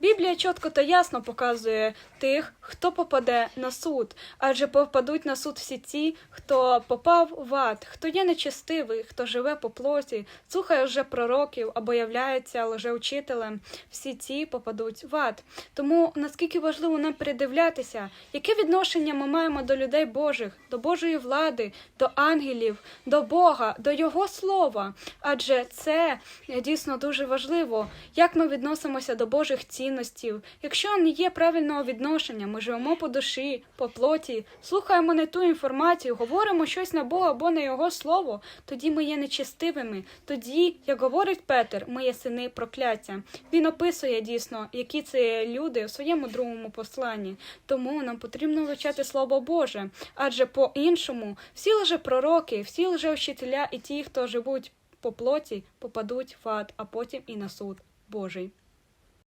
Біблія чітко та ясно показує тих, хто попаде на суд, адже попадуть на суд всі ті, хто попав в ад, хто є нечестивий, хто живе по плоті, слухає вже пророків або являється лжеучителем. Всі ці попадуть в ад. Тому наскільки важливо нам передивлятися, яке відношення ми маємо до людей Божих, до Божої влади, до ангелів, до Бога, до Його слова. Адже це дійсно дуже важливо, як ми відносимося до Божих цінностей. Якщо не є правильного відношення, ми живемо по душі, по плоті, слухаємо не ту інформацію, говоримо щось на Бога або на Його слово, тоді ми є нечестивими. Тоді, як говорить Петер, ми є сини прокляття. Він описує дійсно, які це люди у своєму другому посланні. Тому нам потрібно вивчати Слово Боже, адже по-іншому всі лжепророки, всі лжеучителя і ті, хто живуть по плоті, попадуть в ад, а потім і на суд Божий.